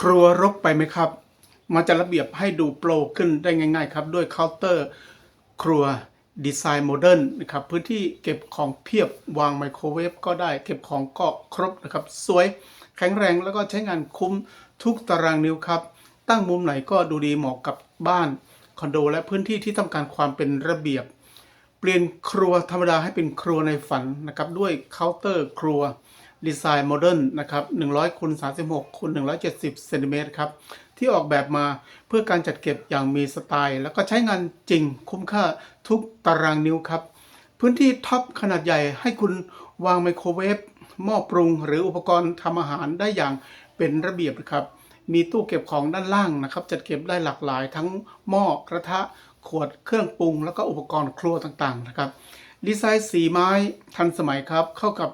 ครัวรกไปไหมครับ มาจัดระเบียบให้ดูโปรขึ้นได้ง่าย ๆ ครับ ด้วยเคาน์เตอร์ครัวดีไซน์โมเดิร์นนะครับพื้นที่เก็บของเพียบวางไมโครเวฟก็ได้ เก็บของก็ครบนะครับ สวยแข็งแรงแล้วก็ใช้งานคุ้มทุกตารางนิ้วครับ ตั้งมุมไหนก็ดูดีเหมาะกับบ้านคอนโดและพื้นที่ที่ต้องการความเป็นระเบียบ เปลี่ยนครัวธรรมดาให้เป็นครัวในฝันนะครับ ด้วยเคาน์เตอร์ครัว ดีไซน์โมเดิร์นนะครับ100คูณ36คูณ170เซนติเมตรครับ ที่ออกแบบมาเพื่อการจัดเก็บอย่างมีสไตล์ แล้วก็ใช้งานจริงคุ้มค่าทุกตารางนิ้วครับ พื้นที่ท็อปขนาดใหญ่ให้คุณวางไมโครเวฟหม้อปรุง หรืออุปกรณ์ทำอาหารได้อย่างเป็นระเบียบครับมีตู้เก็บของด้านล่างนะครับ จัดเก็บได้หลากหลายทั้งหม้อกระทะขวดเครื่องปรุง แล้วก็อุปกรณ์ครัวต่างๆนะครับ ดีไซน์สีไม้ทันสมัยครับ เข้ากับ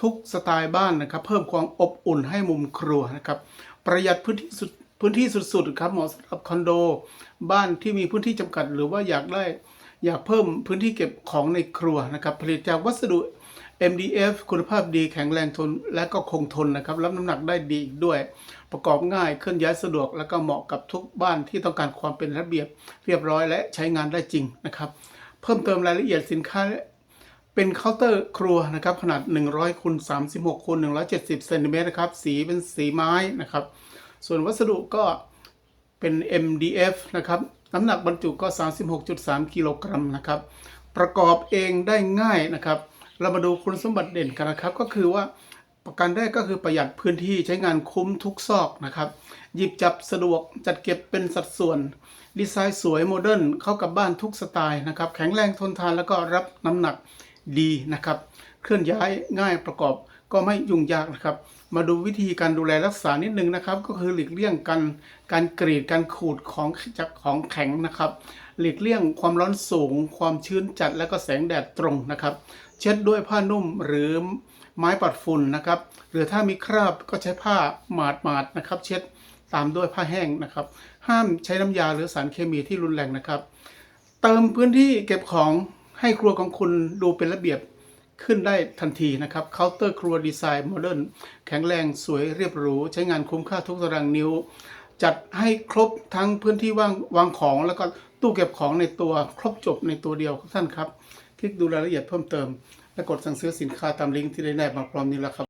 ทุกสไตล์บ้านนะครับ เพิ่มความอบอุ่นให้มุมครัวนะครับ ประหยัดพื้นที่สุดพื้นที่สุดๆครับเหมาะสำหรับคอนโด บ้านที่มีพื้นที่จำกัด หรือว่าอยากได้อยากเพิ่มพื้นที่เก็บของในครัวนะครับ ผลิตจากวัสดุ MDF คุณภาพดีแข็งแรงทนและก็คงทนนะครับ รับน้ำหนักได้ดีด้วย ประกอบง่ายเคลื่อนย้ายสะดวก และก็เหมาะกับทุกบ้านที่ต้องการความเป็นระเบียบเรียบร้อยและใช้งานได้จริงนะครับ เพิ่มเติมรายละเอียดสินค้าเป็นเคาน์เตอร์ครัวนะครับขนาด 100คูณ36คูณ170เซนติเมตรนะครับสีเป็นสีไม้นะครับ ส่วนวัสดุก็เป็น MDF นะครับน้ำหนักบรรจุก็ 36.3 กิโลกรัมนะครับ ประกอบเองได้ง่ายนะครับ เรามาดูคุณสมบัติเด่นกันนะครับ ก็คือว่า ประการแรกก็คือประหยัดพื้นที่ใช้งานคุ้มทุกซอกนะครับ หยิบจับสะดวกจัดเก็บเป็นสัดส่วน ดีไซน์สวยโมเดิร์นเข้ากับบ้านทุกสไตล์นะครับ แข็งแรงทนทานแล้วก็รับน้ำหนักดีนะครับ เคลื่อนย้ายง่ายประกอบ ก็ไม่ยุ่งยากนะครับ มาดูวิธีการดูแลรักษานิดนึงนะครับ ก็คือหลีกเลี่ยงการการกรีดการขูดของจากของแข็งนะครับ หลีกเลี่ยงความร้อนสูง ความชื้นจัดและก็แสงแดดตรงนะครับ เช็ดด้วยผ้านุ่มหรือไม้ปัดฝุ่นนะครับ หรือถ้ามีคราบก็ใช้ผ้าหมาดมาดนะครับ เช็ดตามด้วยผ้าแห้งนะครับ ห้ามใช้น้ำยาหรือสารเคมีที่รุนแรงนะครับ เติมพื้นที่เก็บของให้ครัวของคุณดูเป็นระเบียบ ขึ้นได้ทันทีนะครับเคาน์เตอร์ครัวดีไซน์โมเดิร์นแข็งแรงสวยเรียบหรูใช้งานคุ้มค่าทุกตารางนิ้ว จัดให้ครบทั้งพื้นที่ว่างวางของ แล้วก็ตู้เก็บของในตัวครบจบในตัวเดียวท่านครับ คลิกดูรายละเอียดเพิ่มเติม และกดสั่งซื้อสินค้าตามลิงก์ที่ได้แนบมาพร้อมนี้แล้วครับ